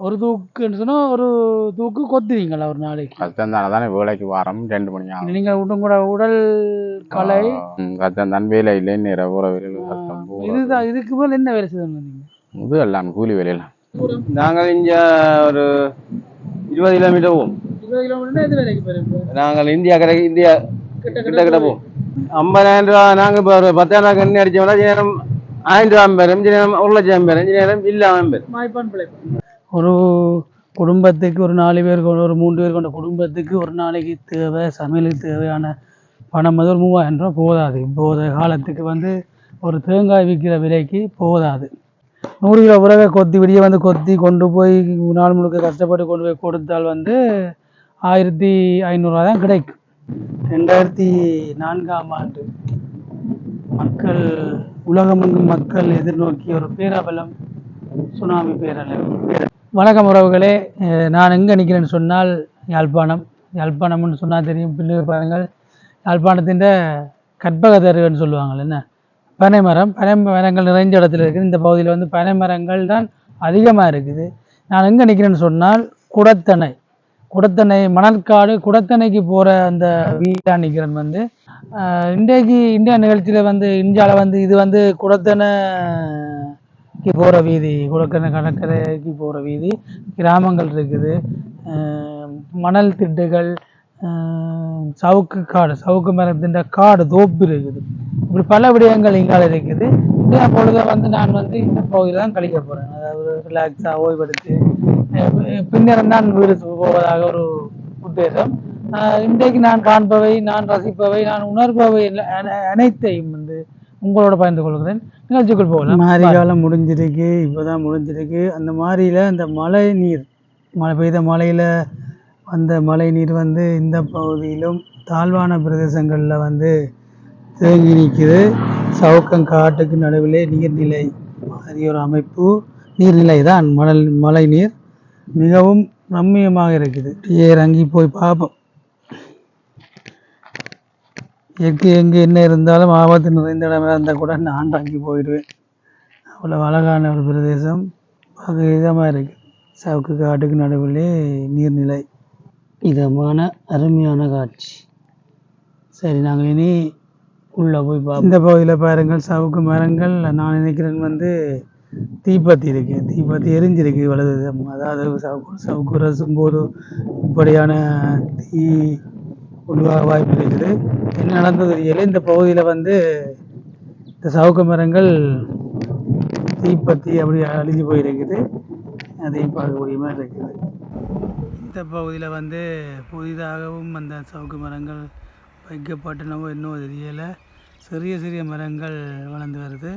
ஒரு தூக்குன்னு சொன்னால் ஒரு தூக்கு கொத்துவீங்களா ஒரு நாளைக்கு. கஷ்டம் தானே வேலைக்கு வாரம் ரெண்டு மணி ஆகும். நீங்கள் உடன் கூட உடல் கலை. ம், கஷ்டம் தான் வேலை இல்லை நேர போகிற வேலையில் போகிற இதுதான் இதுக்கு மேலே என்ன வேலை செய்து வந்தீங்க? இது எல்லாம் கூலி வேலையெல்லாம் நாங்கள் இங்க ஒரு இருபது கிலோமீட்டர் போவோம். இருபது கிலோமீட்டர் எது வேலைக்கு போயிருப்போம் நாங்கள் இந்தியா கடை இந்தியா கிட்ட கிட்ட கிட்ட போவோம். ஐம்பதாயிரம் ரூபா நாங்கள் இப்போ ஒரு பத்தாயிரம் ரூபா கண்ணி அடிச்சோம்னா சில நேரம் ஆயிரம் ரூபா சில நேரம் ஒரு லட்சம் பேரும் சில நேரம் இல்லாமல் பிழைப்பு ஒரு குடும்பத்துக்கு ஒரு நாலு பேர் கொண்ட ஒரு மூன்று பேர் கொண்ட குடும்பத்துக்கு ஒரு நாளைக்கு தேவை சமையலுக்கு தேவையான பணம் வந்து ஒரு மூவாயிரம் ரூபா போதாது. இப்போது காலத்துக்கு வந்து ஒரு தேங்காய் விற்கிற விலைக்கு போதாது. நூறு கிலோ உலக கொத்தி விடிய வந்து கொத்தி கொண்டு போய் நாள் முழுக்க கஷ்டப்பட்டு கொண்டு போய் கொடுத்தால் வந்து ஆயிரத்தி ஐநூறுரூவா தான் கிடைக்கும். ரெண்டாயிரத்தி நான்காம் ஆண்டு மக்கள் உலகமெங்கும் மக்கள் எதிர்நோக்கிய ஒரு பேரபலம் சுனாமி பேரழிவு வணக்கம் உறவுகளே. நான் எங்கே நிற்கிறேன்னு சொன்னால் யாழ்ப்பாணம். யாழ்ப்பாணம்னு சொன்னால் தெரியும். பின்னர் பாருங்கள். யாழ்ப்பாணத்தின் கற்பக தருகன்னு என்ன? பனை மரம். பனை மரங்கள் நிறைஞ்ச இடத்துல இருக்குது. இந்த பகுதியில் வந்து பனை மரங்கள் தான் அதிகமாக இருக்குது. நான் எங்கே நிற்கிறேன்னு சொன்னால் குடத்தணை குடத்தணை மணற்காடு குடத்தணைக்கு போகிற அந்த வீடா நிற்கிறேன் வந்து. இன்றைக்கு இந்தியா நிகழ்ச்சியில் வந்து இந்தியாவில் வந்து இது வந்து குடத்தணை குடத்தணைக்கு போகிற வீதி குடத்தணை கடற்கரைக்கு போகிற வீதி கிராமங்கள் இருக்குது. மணல் திட்டுகள் சவுக்கு காடு சவுக்கு மரத்தின் காடு தோப்பு இருக்குது. இப்படி பல விடயங்கள் இங்கால இருக்குது. பொழுது வந்து நான் வந்து இந்த பகுதியில் தான் கழிக்க போகிறேன் அதாவது ரிலாக்ஸாக ஓய்வெடுத்து அஹ் பின்னர் நான் வீடு போவதாக ஒரு உத்தேசம். இன்றைக்கு நான் காண்பவை நான் ரசிப்பவை நான் உணர்பவை அனைத்தையும் வந்து உங்களோட பகிர்ந்து கொள்கிறேன். நிகழ்ச்சிக்குள் போகலாம். மாரி காலம் முடிஞ்சிருக்கு இப்போதான் முடிஞ்சிருக்கு. அந்த மாரியில் அந்த மழை நீர் மழை பெய்த மழையில் அந்த மழை நீர் வந்து இந்த பகுதியிலும் தாழ்வான பிரதேசங்களில் வந்து தேங்கி நிற்குது சவுக்கம் காட்டுக்கு நடுவிலே நீர்நிலை மாதிரி ஒரு அமைப்பு நீர்நிலை தான் மணல் மழை நீர். மிகவும் ரம்மியமாக இருக்குது. அப்படியே இறங்கி போய் பார்ப்போம். எங்கே எங்கே என்ன இருந்தாலும் ஆபத்து நிறைந்த இடமா இருந்தால் கூட நான் இறங்கி போயிடுவேன். அவ்வளோ அழகான ஒரு பிரதேசம். பார்க்க இதமாக இருக்குது சவுக்கு காட்டுக்கு நடுவிலே நீர்நிலை. இதமான அருமையான காட்சி. சரி நாங்கள் இனி உள்ளே போய் பார்ப்போம். இந்த பகுதியில் பாருங்கள் சவுக்கு மரங்கள். நான் நினைக்கிறேன் வந்து தீப்பத்தி இருக்கு. தீப்பத்தி எரிஞ்சிருக்கு இவ்வளவு அதாவது சவுக்கு சவுக்கு ரசும் போது இப்படியான தீ உருவாக வாய்ப்பு இருக்குது. என்ன நடந்தது தெரியல. இந்த பகுதியில் வந்து இந்த சவுக்கு மரங்கள் தீப்பத்தி அப்படி அழிஞ்சு போயிருக்குது. அதையும் பார்க்கக்கூடிய மாதிரி இருக்குது. இந்த பகுதியில் வந்து புதிதாகவும் அந்த சவுக்கு மரங்கள் வைக்கப்பட்டனவோ இன்னும் தெரியலை. சிறிய சிறிய மரங்கள் வளர்ந்து வருது.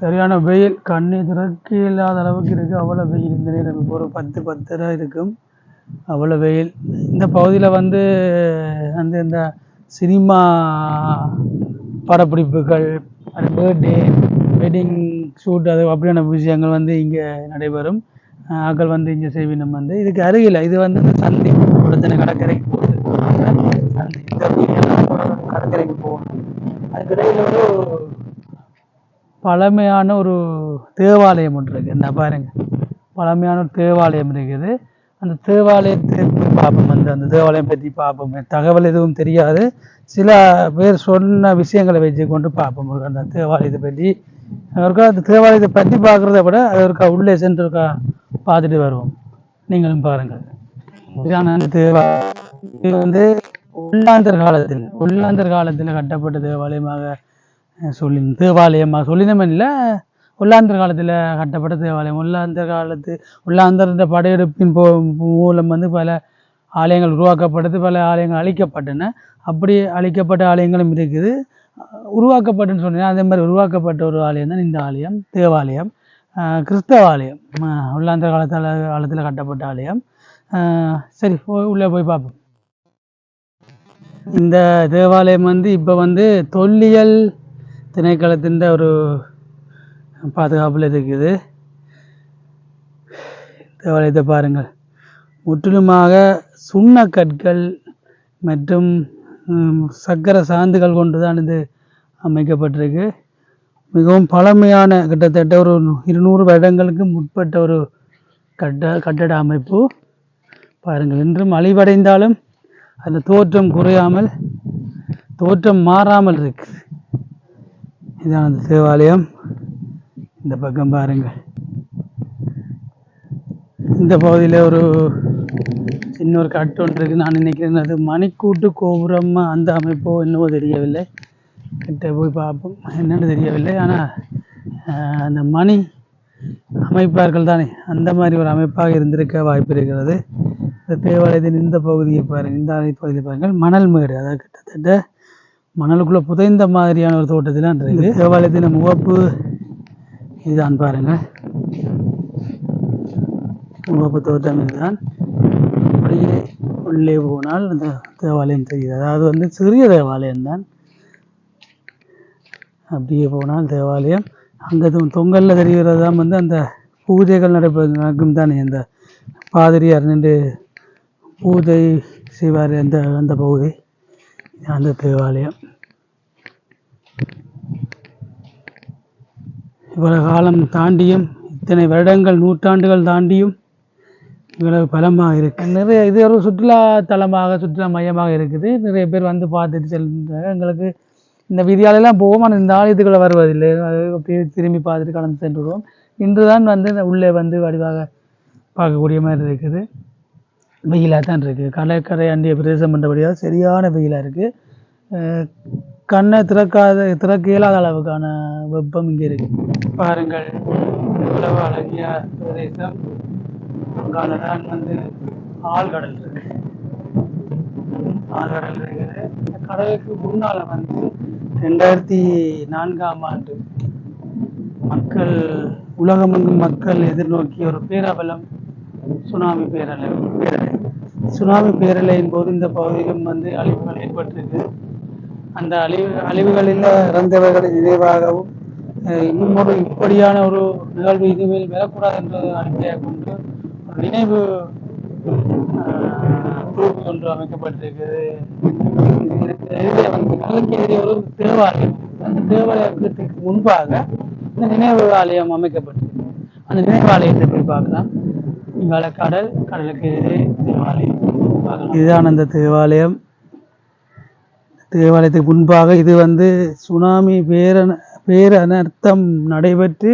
சரியான வெயில் கண்ணை துறக்க இல்லாத அளவுக்கு இருக்குது அவ்வளோ வெயில் இந்த நேரம். இப்போ ஒரு பத்து பத்தரை இருக்கும். அவ்வளோ வெயில். இந்த பகுதியில் வந்து அந்த இந்த சினிமா படப்பிடிப்புகள் அது பர்த்டே வெட்டிங் ஷூட் அது அப்படியான விஷயங்கள் வந்து இங்கே நடைபெறும். ஆக்கள் வந்து இங்கே செய்வினம் வந்து. இதுக்கு அருகில் இது வந்து இந்த சந்தி பிரச்சனை கடற்கரைக்கு போகுது. சந்தி இந்த கடற்கரைக்கு போகணும் அதுக்கிடையில் ஒரு பழமையான ஒரு தேவாலயம் ஒன்று இருக்குது இந்த பாருங்க. பழமையான ஒரு தேவாலயம் இருக்குது. அந்த தேவாலயத்தை பார்ப்போம் அந்த அந்த தேவாலயம் பற்றி பார்ப்போம் தகவல் எதுவும் தெரியாது. சில பேர் சொன்ன விஷயங்களை வச்சு கொண்டு பார்ப்போம் ஒரு அந்த தேவாலயத்தை பற்றி ஒருக்கா அந்த தேவாலயத்தை பற்றி பார்க்குறத விட அது ஒருக்கா உள்ளே சென்று ஒருக்கா பார்த்துட்டு வருவோம். நீங்களும் பாருங்கள். இதுதான் அந்த தேவாலயம் இது வந்து உள்ளாந்தர் காலத்தில் உள்ளாந்தர் காலத்தில் கட்டப்பட்ட தேவாலயமாக சொல்லி தேவாலயமாக சொல்லினமே இல்லை உள்ளாந்தர் காலத்தில் கட்டப்பட்ட தேவாலயம். உள்ளாந்தர் காலத்து உள்ளாந்தர் படையெடுப்பின் போ மூலம் வந்து பல ஆலயங்கள் உருவாக்கப்பட்டது பல ஆலயங்கள் அழிக்கப்பட்டன. அப்படி அழிக்கப்பட்ட ஆலயங்களும் இருக்குது. உருவாக்கப்பட்டுன்னு சொன்னீங்கன்னா அதே மாதிரி உருவாக்கப்பட்ட ஒரு ஆலயம் தான் இந்த ஆலயம் தேவாலயம். கிறிஸ்தவ ஆலயம் உள்ளாந்தர் காலத்தில் காலத்தில் கட்டப்பட்ட ஆலயம். சரி உள்ளே போய் பார்ப்போம். இந்த தேவாலயம் வந்து இப்போ வந்து தொல்லியல் திணைக்களத்தின் ஒரு பாதுகாப்பில் இருக்குது. தேவாலயத்தை பாருங்கள். முற்றிலுமாக சுண்ணக்கற்கள் மற்றும் சக்கர சாந்துகள் கொண்டு தான் இது அமைக்கப்பட்டிருக்கு. மிகவும் பழமையான கிட்டத்தட்ட ஒரு இருநூறு வருடங்களுக்கு முற்பட்ட ஒரு கட்ட கட்டட அமைப்பு. பாருங்கள் இன்றும் அழிவடைந்தாலும் அந்த தோற்றம் குறையாமல் தோற்றம் மாறாமல் இருக்கு. இதான் அந்த தேவாலயம். இந்த பக்கம் பாருங்க. இந்த பகுதியில் ஒரு இன்னொரு கட்டு ஒன்று இருக்குது நான் நினைக்கிறேன். அது மணிக்கூட்டு கோபுரம் அந்த அமைப்போ என்னவோ தெரியவில்லை. கிட்ட போய் பார்ப்போம். என்னன்னு தெரியவில்லை. ஆனால் அந்த மணி அமைப்பார்கள் தானே. அந்த மாதிரி ஒரு அமைப்பாக இருந்திருக்க வாய்ப்பு இருக்கிறது. இந்த தேவாலயத்தின் இந்த பகுதியை பாருங்கள் இந்த பகுதியில் பாருங்கள். மணல் மேடு. அதாவது கிட்டத்தட்ட மணலுக்குள்ளே புதைந்த மாதிரியான ஒரு தோட்டத்திலாம் இருக்குது தேவாலயத்தின் முகப்பு இதுதான் பாருங்கள் முகப்பு தோட்டம் இதுதான் அப்படியே உள்ளே போனால் அந்த தேவாலயம் தெரியுது. அதாவது வந்து சிறிய தேவாலயம் தான். அப்படியே போனால் தேவாலயம். அங்கே தொங்கலில் தெரிகிறது தான் வந்து அந்த பூஜைகள் நடைபெற நடக்கும் தானே அந்த பாதிரியார் நின்று பூஜை செய்வார் அந்த அந்த பகுதி. அந்த தேவாலயம். இவ்வளவு காலம் தாண்டியும் இத்தனை வருடங்கள் நூற்றாண்டுகள் தாண்டியும் இவ்வளவு பலமாக இருக்கு. நிறைய இது ஒரு சுற்றுலா தலமாக சுற்றுலா மையமாக இருக்குது. நிறைய பேர் வந்து பார்த்துட்டு செல்கின்றாங்க எங்களுக்கு இந்த விதியாலெல்லாம் போவோம் ஆனால் இந்த ஆலயத்துக்குள்ளே வருவதில்லை. அப்படியே திரும்பி பார்த்துட்டு கடந்து சென்றுடுவோம். இன்று தான் வந்து உள்ளே வந்து வடிவாக பார்க்கக்கூடிய மாதிரி இருக்குது. வெயிலாக தான் இருக்குது கடற்கரை அண்டிய பிரதேசம் பண்ணுறபடியாக சரியான வெயிலாக இருக்குது கண்ணை திறக்காத திறக்க இயலாத அளவுக்கான வெப்பம் இங்கே இருக்கு. பாருங்கள் எவ்வளவு அழகிய பிரதேசம். அங்கானதான் வந்து ஆழ்கடல் இருக்கு. ஆழ்கடல் இருக்குது. இந்த கடலுக்கு முன்னால வந்து ரெண்டாயிரத்தி நான்காம் ஆண்டு மக்கள் உலகமெங்கும் மக்கள் எதிர்நோக்கிய ஒரு பேரபலம் சுனாமி பேரலை பேரலை. சுனாமி பேரலையின் போது இந்த பகுதியிலும் வந்து அழிவுகள் ஏற்பட்டிருக்கு. அந்த அழிவு அழிவுகளில் இறந்தவர்களின் நினைவாகவும் இன்னும் ஒரு இப்படியான ஒரு நிகழ்வு இனிமேல் வரக்கூடாது என்ற அடிப்படையாக கொண்டு ஒரு நினைவு அஹ், ஒன்று அமைக்கப்பட்டிருக்கிறது. இதுல வந்து எதிரே ஒரு தேவாலயம். அந்த தேவாலயத்துக்கு முன்பாக இந்த நினைவு ஆலயம் அமைக்கப்பட்டிருக்கு அந்த நினைவாலயத்தை போய் பார்க்கலாம். இங்கால கடல் கடலுக்கு எதிரே தேவாலயம். பார்க்கலாம். இதுதான் அந்த தேவாலயம். தேவாலயத்துக்கு முன்பாக இது வந்து சுனாமி பேர பேரனர்த்தம் நடைபெற்று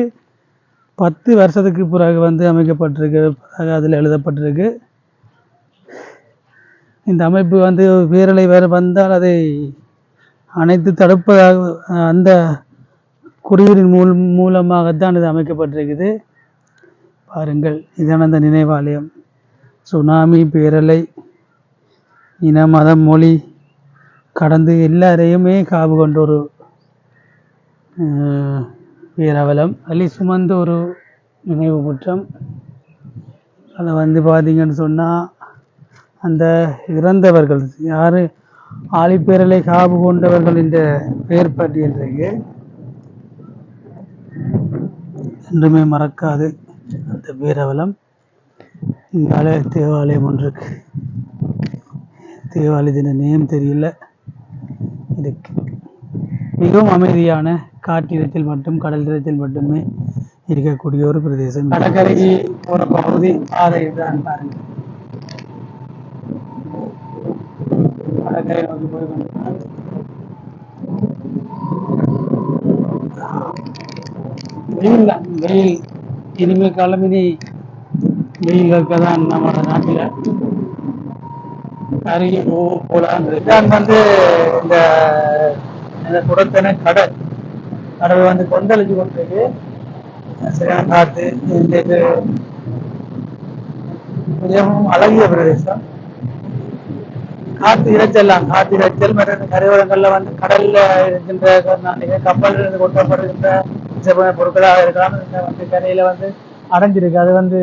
பத்து வருஷத்துக்கு பிறகு வந்து அமைக்கப்பட்டிருக்கு அதில் எழுதப்பட்டிருக்கு. இந்த அமைப்பு வந்து பேரலை வேறு வந்தால் அதை அனைத்து தடுப்பதாக அந்த குடியுரின் மூல் மூலமாகத்தான் இது அமைக்கப்பட்டிருக்குது. பாருங்கள் இதான அந்த நினைவாலயம். சுனாமி பேரலை இன மதம் மொழி கடந்து எல்லாரையுமே காவு கொண்ட ஒரு வீரவலம். பேரவலம் அள்ளி சுமந்த ஒரு நினைவு குற்றம் அதை வந்து பார்த்தீங்கன்னு சொன்னால் அந்த இறந்தவர்கள் யார்? ஆழிப்பேரலை காவு கொண்டவர்கள் என்ற பெயர் பட்டியல் இருக்கு என்றுமே மறக்காது அந்த வீரவலம். இங்கால தேவாலயம் ஒன்று இருக்கு. தேவாலயத்தின் நேம் தெரியல. இருக்கு. மிகவும் அமைதியான காற்றிடத்தில் மட்டும் கடல் இடத்தில் மட்டுமே இருக்கக்கூடிய ஒரு பிரதேசம். கடற்கரைக்கு போற பகுதி பாதை தான் பாருங்க கடற்கரை நோக்கி போய் வெயில் தான். வெயில். இனிமே காலம் இனி வெயில் இருக்கதான் நம்ம நாட்டில். கருகி போ போலாம் ரிட்டர்ன் வந்து இந்த இந்த குடத்தன கடல். கடல் வந்து கொந்தளிச்சு கொண்டிருக்கு. சரியான காத்து இந்த இது மிகவும் அழகிய பிரதேசம். காத்து இரைச்சல்லாம் காத்து இரைச்சல் மற்ற கரையோரங்கள்ல வந்து கடல்ல இருக்கின்ற கப்பல் கப்பல்ல இருந்து கொட்டப்படுகின்ற பொருட்களாக இருக்கலாம். வந்து கரையில வந்து அடைஞ்சிருக்கு. அது வந்து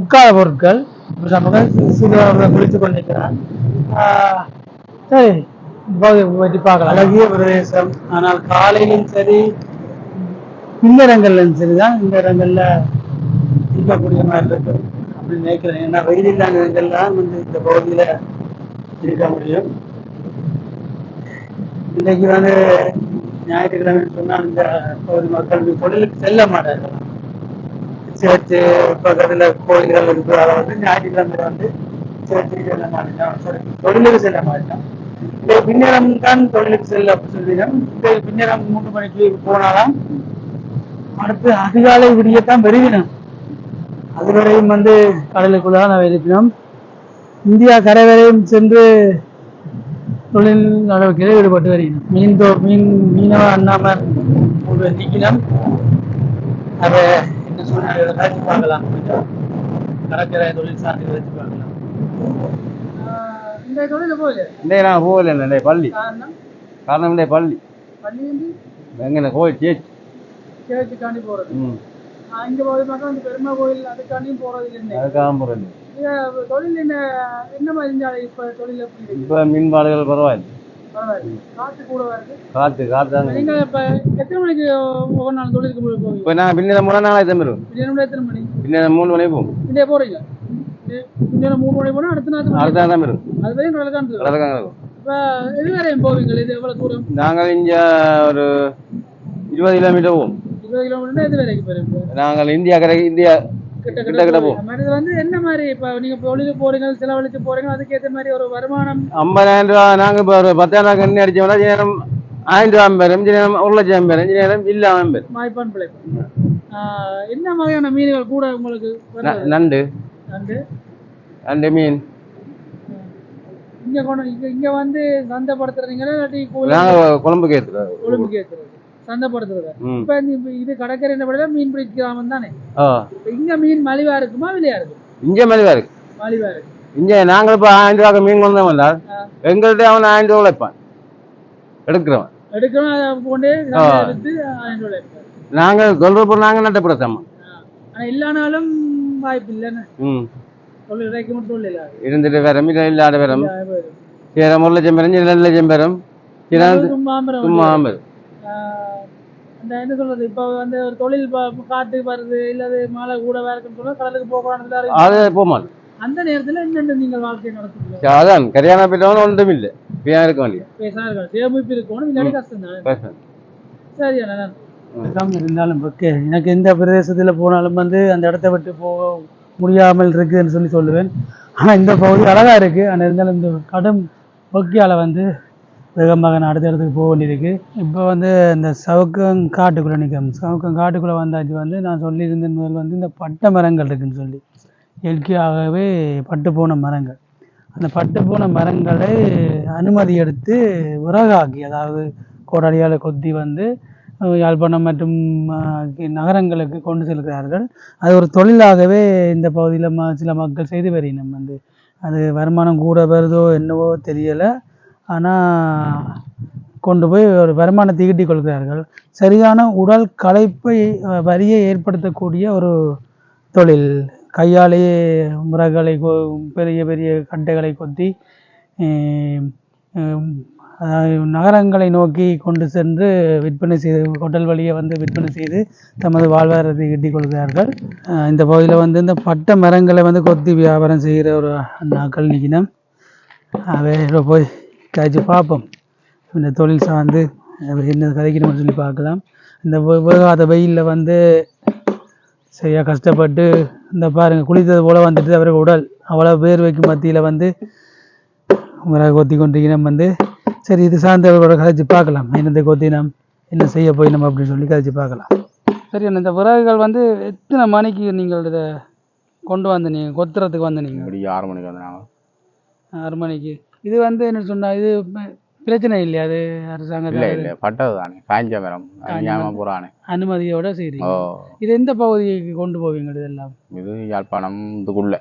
உட்கார பொருட்கள். இப்ப குளித்துக் குளித்து கொண்டிருக்கிறான் ஆஹ் சரி போய் பார்க்கலாம். அழகிய பிரதேசம். ஆனால் காலையிலும் சரி இந்த இடங்கள்லையும் சரிதான். இந்த இடங்கள்ல இருக்கக்கூடிய மாதிரி இருக்கு. அப்படின்னு நினைக்கிறேன். ஏன்னா வெயில் இல்லாத இடங்கள்லாம் வந்து இந்த பகுதியில இருக்க முடியும். இன்னைக்கு வந்து ஞாயிற்றுக்கிழமை சொன்னால் இந்த பகுதி மக்கள் தொழிலுக்கு செல்ல மாட்டார்கள். சேர்த்து பக்கத்துல கோயில்கள் இருக்கு அதை வந்து ஞாயிற்றுக்கிழமை வந்து சேர்த்துக்கு செல்ல மாட்டோம் தொழிலுக்கு செல்ல மாட்டோம். இந்த பின்னரம் தான் தொழிலுக்கு செல்ல சொல்லிடும். இந்த பின்னரம் மூன்று மணிக்கு போனாலாம் அடுத்து அதிகாலை விடியத்தான் பெருகினோம். அதுவரையும் வந்து கடலுக்குள்ள நான் எழுப்பினோம் இந்தியா கரை வரையும் சென்று தொழில் நடவடிக்கையில் ஈடுபட்டு வருகிறோம். மீன் தோ மீன் மீனவ அண்ணாமர் நீக்கினோம் நீக்கினம் அதை வச்சு பார்க்கலாம். கடற்கரை தொழில் சார்ந்து வச்சு பார்க்கலாம். இந்த நான் போகல இந்த பள்ளி. காரணம்? காரணம் இந்த பள்ளி. எங்கே கோயில் சேச்சு சேர்த்துக்காண்டி போகிறது ம். இங்கே போய் மக்கள் வந்து பெருமா கோயில் அதுக்காண்டியும் போகிறது இல்லை அதுக்காக போகிறேன் தொழில் என்ன என்ன மாதிரி இப்போ தொழில் எப்படி இருக்கு? இப்போ மீன்பாடுகள் பரவாயில்லை. நீங்க இப்ப எத்தனை மணிக்கு ஒவ்வொரு நாள் தொழிலுக்கு போய் போவீங்க? இப்போ நான் பின்ன மூணு நாளாக தம்பிடும் தினம் எத்தனை மணி? பின்ன மூணு மணிக்கு போகும் இதே போறீங்க இன்னும் மூணு மணி போனா அடுத்த நாள் அடுத்த நாள் தம்பிடும் அது வரையும் இருக்கு. கடற்காங்க இருக்கும் இப்ப இது வரையும் போவீங்க? இது எவ்வளவு தூரம்? நாங்கள் இங்கே ஒரு இருபது கிலோமீட்டர் போவோம். இருபது கிலோமீட்டர் இது வரைக்கும் போயிருங்க நாங்கள் இந்தியா கரை இந்தியா கிட்ட கிட்ட. இது வந்து என்ன மாதிரி இப்ப நீங்க தொழிலுக்கு போறீங்க செலவழிச்சு போறீங்க அதுக்கேற்ற மாதிரி ஒரு வருமானம் ஐம்பதாயிரம் ரூபா நாங்கள் இப்போ ஒரு பத்தாயிரம் ரூபா எண்ணெய் அடிச்சோம்னா சில நேரம் ஆயிரம் ரூபா பெறும் சில நேரம் ஒரு லட்சம் பெறும் சில நேரம் இல்லாமல் பெறும் வாய்ப்பான் பிழைப்பு. என்ன மாதிரியான மீன்கள் கூட உங்களுக்கு? நண்டு. நண்டு. நண்டு மீன். இங்க கொண்டு இங்க இங்க வந்து சந்தைப்படுத்துறீங்களா இல்லாட்டி நாங்கள் குழம்புக்கு ஏத்துறது சந்தைப்படுத்துறது இப்ப இது கடற்கரை படம் மீன் பிடிச்ச கிராமம் தானே? இங்க மீன் மலிவா இருக்குமா விலையா இருக்கு? இங்கே மலிவா இருக்கு. மலிவா இருக்கு. இங்கே நாங்கள் இப்போ ஆயிரம் ரூபாய்க்கு மீன் கொண்டு வந்தால். எங்கள்கிட்ட அவன் ஆயிரம் ரூபா உழைப்பான் எடுக்கிறவன். எடுக்கணும் அதை கொண்டு ஆயிரம் ரூபாய். நாங்கள் இல்லானாலும் வாய்ப்பு இல்லைன்னு. ம். தொழில் இருந்துட்டு வரம் இல்லை இல்லாத வரம். சில ஒரு லட்சம் சில ரெண்டு லட்சம் சும்மா அந்த என்ன சொல்றது இப்ப வந்து ஒரு தொழில் காட்டு வருது இல்லது மழை கூட வேற இருக்குன்னு சொன்னா கடலுக்கு போக கூடாது அது போமாது அந்த நேரத்துல என்னென்ன நீங்கள் வாழ்க்கை நடத்துறீங்க அதான் கல்யாணம் பெற்றவன் ஒன்றும் இல்லை. இப்படியா இருக்க வேண்டிய பேசார்கள் சேமிப்பு இருக்கணும் இல்லாட்டி கஷ்டம் தான் சரி அண்ணா இருந்தாலும் எனக்கு எந்த பிரதேசத்தில் போனாலும் வந்து அந்த இடத்த விட்டு போக முடியாமல் இருக்குதுன்னு சொல்லி சொல்லுவேன். ஆனால் இந்த பகுதி அழகாக இருக்குது ஆனால் இருந்தாலும் இந்த கடும் ஒக்கியால் வந்து வேகமாக நான் அடுத்த இடத்துக்கு போக வேண்டியிருக்கு. இப்போ வந்து இந்த சவுக்கம் காட்டுக்குள்ளே நிற்கும். சவுக்கம் காட்டுக்குள்ளே வந்தாச்சு வந்து நான் சொல்லியிருந்தேன் முதல் வந்து இந்த பட்டை மரங்கள் இருக்குன்னு சொல்லி. இயற்கையாகவே பட்டு போன மரங்கள். அந்த பட்டு போன மரங்களை அனுமதி எடுத்து உறகாக்கி அதாவது கோடாளியால் கொத்தி வந்து யாழ்ப்பாணம் மற்றும் நகரங்களுக்கு கொண்டு செல்கிறார்கள். அது ஒரு தொழிலாகவே இந்த பகுதியில் ம சில மக்கள் செய்து வருகினம் வந்து அது வருமானம் கூட வருதோ என்னவோ தெரியலை. ஆனால் கொண்டு போய் ஒரு வருமானத்தை ஈட்டிக் கொள்கிறார்கள். சரியான உடல் களைப்பை வரியை ஏற்படுத்தக்கூடிய ஒரு தொழில். கையாலேயே முறைகளை கொ- பெரிய பெரிய கட்டைகளை கொத்தி நகரங்களை நோக்கி கொண்டு சென்று விற்பனை செய்து ஹோட்டல் வழியை வந்து விற்பனை செய்து தமது வாழ்வாதாரத்தை ஈட்டிக் கொள்கிறார்கள். இந்த பகுதியில் வந்து இந்த பட்டை மரங்களை வந்து கொத்தி வியாபாரம் செய்கிற ஒரு நாக்கள் நிற்கினோம் அவை போய் காய்ச்சி பார்ப்போம். இந்த தொழில் சார்ந்து என்ன கதைக்கணும்னு சொல்லி பார்க்கலாம். இந்த வே- வேகாத வெயிலில் வந்து சரியா கஷ்டப்பட்டு இந்த பாருங்க குளித்தது போல வந்துட்டு அவருக்கு உடல். அவ்வளோ வேர்வைக்கு மத்தியில் வந்து முறை கொத்தி கொண்டிருக்கிறோம் வந்து சரி இது சார்ந்தவர்களோட கதைச்சு பார்க்கலாம். என்னத்தை கொத்தினோம் என்ன செய்ய போயினோம் அப்படின்னு சொல்லி கதைச்சு பார்க்கலாம். சரி இந்த விறகுகள் வந்து எத்தனை மணிக்கு நீங்கள் இதை கொண்டு வந்து நீங்கள் கொத்துறதுக்கு வந்து நீங்கள் ஆறு மணிக்கு வந்தாங்க ஆறு மணிக்கு. இது வந்து என்ன சொன்னா இது பிரச்சனை இல்லையா? அது அரசாங்க இல்லை இல்லை. பட்டது தானே காய்ஞ்ச மரம். அணியாம புறானே. அனுமதியோட சரி இது எந்த பகுதிக்கு கொண்டு போவீங்க இதெல்லாம் இது யாழ்ப்பாணம் இதுக்குள்ள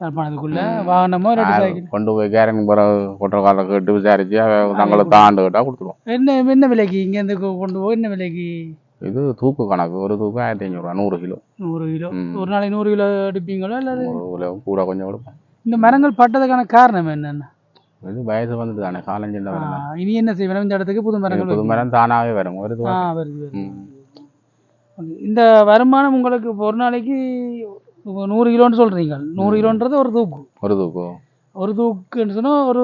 யாழ்ப்பாணத்துக்குள்ள வாகனமோ ரெண்டு சைக்கிள்? கொண்டு போய் கேரன் போகிற கொட்டக்கால கேட்டு விசாரிச்சு தங்களை தாண்டு கேட்டால் கொடுத்துருவோம். என்ன என்ன விலைக்கு இங்கேருந்து கொண்டு போய் என்ன விலைக்கு? இது தூக்கு கணக்கு. ஒரு தூக்கு ஆயிரத்தி ஐநூறுரூவா நூறு கிலோ. நூறு கிலோ. ஒரு நாளைக்கு நூறு கிலோ எடுப்பீங்களா கிலோ கூட கொஞ்சம் கொடுப்போம். இந்த மரங்கள் பட்டதுக்கான காரணம் என்னென்ன? இது வயசு வந்துட்டு தானே காலஞ்சின்ற மரம் இனி என்ன செய்யணும் இந்த இடத்துக்கு புது மரங்கள் புது. மரம் தானாகவே வரும் ஒரு வருது. இந்த வருமானம் உங்களுக்கு ஒரு நாளைக்கு நூறு கிலோன்னு சொல்றீங்க நூறு கிலோன்றது ஒரு தூக்கு ஒரு தூக்கு ஒரு தூக்குன்னு சொன்னா ஒரு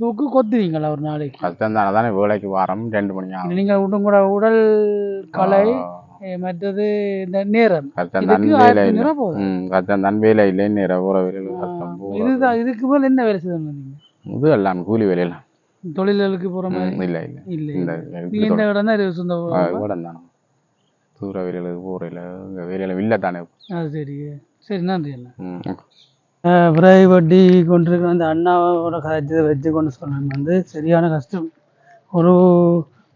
தூக்கு கொத்துவீங்களா ஒரு நாளைக்கு கஷ்டம் தானே தானே வேலைக்கு வாரம் ரெண்டு மணி ஆகும் நீங்க உடன் கூட உடல் கலை மற்றது இந்த நேரம் கஷ்டம் தான் வேலை ஆயிரத்தி இல்லை ஐநூறுரூவா போகுது ம் கஷ்டம் தான் வேலை இல்லை நேர போகிற வேலையில் கஷ்டம் போகுது. இதுதான் இதுக்கு மேல என்ன வேலை செய்யணும் இது எல்லாம் கூலி வேலையெல்லாம். தொழில்களுக்கு மாதிரி ம், இல்லை இல்லை. இல்லை இந்த இடம் தான் சொந்த? இடம் தானே. தூர வேலைகளுக்கு போகிற இங்கே வேலையில் இல்லை தானே. அது சரி. சரி நன்றி அண்ணா. ம் விரை வட்டி கொண்டிருக்கிற அந்த அண்ணாவோட கதைச்சதை வச்சு கொண்டு சொன்னேன். வந்து சரியான கஷ்டம். ஒரு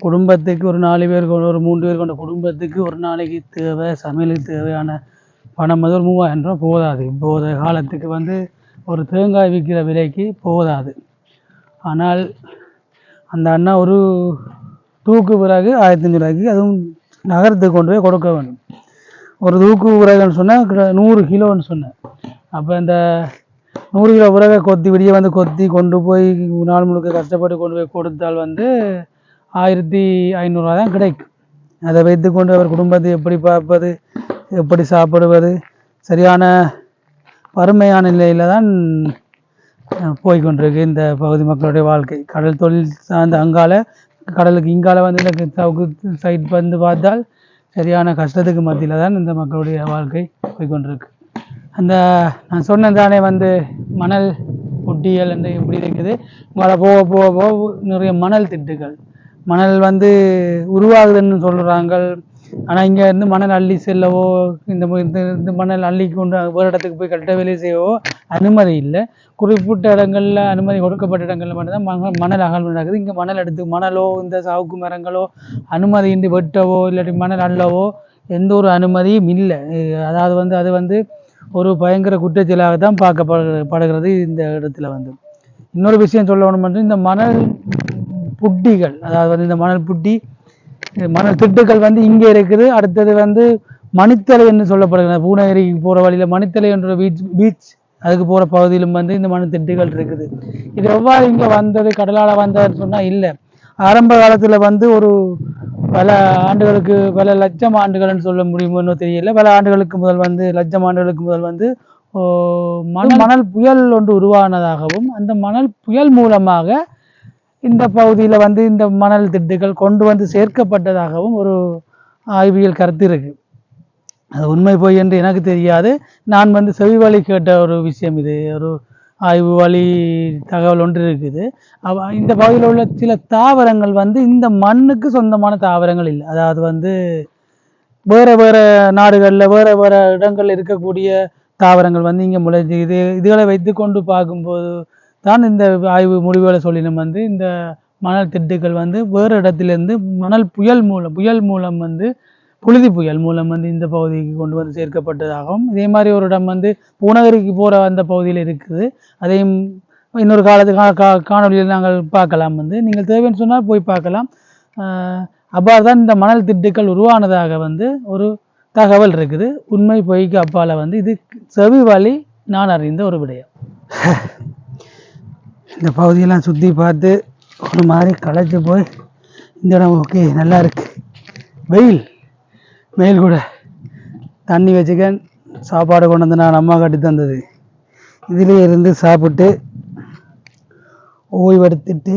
குடும்பத்துக்கு ஒரு நாலு பேர் கொண்ட ஒரு மூன்று பேர் கொண்ட குடும்பத்துக்கு ஒரு நாளைக்கு தேவை சமையலுக்கு தேவையான பணம் வந்து ஒரு மூவாயிரம் ரூபா போதாது. இப்போதைய காலத்துக்கு வந்து ஒரு தேங்காய் விற்கிற விலைக்கு போதாது ஆனால் அந்த அண்ணா ஒரு தூக்கு பிறகு ஆயிரத்தி அஞ்சு ரூபாய்க்கு அதுவும் நகரத்துக்கு கொண்டு போய் கொடுக்க வேண்டும். ஒரு தூக்கு விறகுன்னு சொன்னால் நூறு கிலோன்னு சொன்னேன். அப்போ இந்த நூறு கிலோ விறகை கொத்தி விடிய வந்து கொத்தி கொண்டு போய் நாள் முழுக்க கஷ்டப்பட்டு கொண்டு போய் கொடுத்தால் வந்து ஆயிரத்தி ஐநூறுரூவா தான் கிடைக்கும். அதை வைத்துக்கொண்டு அவர் குடும்பத்தை எப்படி பார்ப்பது எப்படி சாப்பிடுவது சரியான வறுமையான நிலையில் தான் போய்கொண்டிருக்கு போய்க்கொண்டிருக்கு இந்த பகுதி மக்களுடைய வாழ்க்கை. கடல் தொழில் சார்ந்த அங்கால கடலுக்கு இங்கால வந்து இந்த சவுக்கு சைட் வந்து பார்த்தால் சரியான கஷ்டத்துக்கு மத்தியில் தான் இந்த மக்களுடைய வாழ்க்கை போய்கொண்டிருக்கு. அந்த நான் சொன்னதானே தானே வந்து மணல் பொட்டியல் என்று இப்படி இருக்குது. மழை போக போக போக நிறைய மணல் திட்டுகள். மணல் வந்து உருவாகுதுன்னு சொல்கிறாங்க ஆனால் இங்கே இருந்து மணல் அள்ளி செல்லவோ இந்த இந்த இந்த மணல் அள்ளி கொண்டு ஒரு இடத்துக்கு போய் கரெக்டாக வேலை செய்யவோ அனுமதி இல்லை. குறிப்பிட்ட இடங்களில் அனுமதி கொடுக்கப்பட்ட இடங்களில் மட்டும்தான் மணல் மணல் அகழ்வு நடக்குது. இங்கே மணல் எடுத்து மணலோ இந்த சாவுக்கு மரங்களோ அனுமதியின்றி வெட்டவோ இல்லாட்டி மணல் அள்ளவோ எந்த ஒரு அனுமதியும் இல்லை. அதாவது வந்து அது வந்து ஒரு பயங்கர குற்றச்செயலாக தான் பார்க்கப்படுகிறது படுகிறது இந்த இடத்துல வந்து. இன்னொரு விஷயம் சொல்லணும் வந்து இந்த மணல் புட்டிகள் அதாவது வந்து இந்த மணல் புட்டி மணல் திட்டுக்கள் வந்து இங்கே இருக்குது. அடுத்தது வந்து மணித்தலை என்று சொல்லப்படுகிறது. பூனகிரிக்கு போகிற வழியில் மணித்தலை என்ற பீச் பீச் அதுக்கு போகிற பகுதியிலும் வந்து இந்த மணல் திட்டுகள் இருக்குது. இது எவ்வாறு இங்கே வந்தது? கடலால் வந்ததுன்னு சொன்னால் இல்லை. ஆரம்ப காலத்தில் வந்து ஒரு பல ஆண்டுகளுக்கு பல லட்சம் ஆண்டுகள்னு சொல்ல முடியுமோ தெரியல. பல ஆண்டுகளுக்கு முதல் வந்து லட்சம் ஆண்டுகளுக்கு முதல் வந்து ஓ, மணல் மணல் புயல் ஒன்று உருவானதாகவும் அந்த மணல் புயல் மூலமாக இந்த பகுதியில் வந்து இந்த மணல் திட்டுகள் கொண்டு வந்து சேர்க்கப்பட்டதாகவும் ஒரு ஆய்வியல் கருத்து இருக்கு. அது உண்மை பொய் என்று எனக்கு தெரியாது. நான் வந்து செவி வழி கேட்ட ஒரு விஷயம் இது. ஒரு ஆய்வு வழி தகவல் ஒன்று இருக்குது. அவ- இந்த பகுதியில் உள்ள சில தாவரங்கள் வந்து இந்த மண்ணுக்கு சொந்தமான தாவரங்கள் இல்லை. அதாவது வந்து வேறு வேறு நாடுகளில் வேறு வேறு இடங்களில் இருக்கக்கூடிய தாவரங்கள் வந்து இங்கே முளைச்சி இது இதுகளை வைத்து கொண்டு பார்க்கும்போது தான் இந்த ஆய்வு முடிவுகளை சொல்லினோம். வந்து இந்த மணல் திட்டுக்கள் வந்து வேறு இடத்துலேருந்து மணல் புயல் மூலம் புயல் மூலம் வந்து புழுதி புயல் மூலம் வந்து இந்த பகுதிக்கு கொண்டு வந்து சேர்க்கப்பட்டதாகவும் இதே மாதிரி ஒரு இடம் வந்து பூநகருக்கு போகிற அந்த பகுதியில் இருக்குது. அதையும் இன்னொரு காலத்து கா கா- காணொளியில் நாங்கள் பார்க்கலாம். வந்து நீங்கள் தேவைன்னு சொன்னால் போய் பார்க்கலாம். அப்பால் அவ்வாறு தான் இந்த மணல் திட்டுக்கள் உருவானதாக வந்து ஒரு தகவல் இருக்குது. உண்மை பொய்க்கு அப்பால் வந்து இது செவி வழி நான் அறிந்த ஒரு விடயம். இந்த பகுதியெல்லாம் சுற்றி பார்த்து ஒரு மாதிரி களைச்சி போய் இந்த இடம் ஓகே நல்லா இருக்கு. வெயில் வெயில் கூட. தண்ணி வச்சுக்க சாப்பாடு கொண்டு வந்து நான் அம்மா கட்டி தந்தது. இதிலே இருந்து சாப்பிட்டு ஓய்வெடுத்துட்டு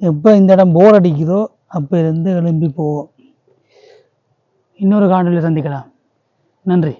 எப்போ இந்த இடம் போர் அடிக்குதோ அப்போ இருந்து எழும்பி போவோம். இன்னொரு காணொலியில் சந்திக்கலாம். நன்றி.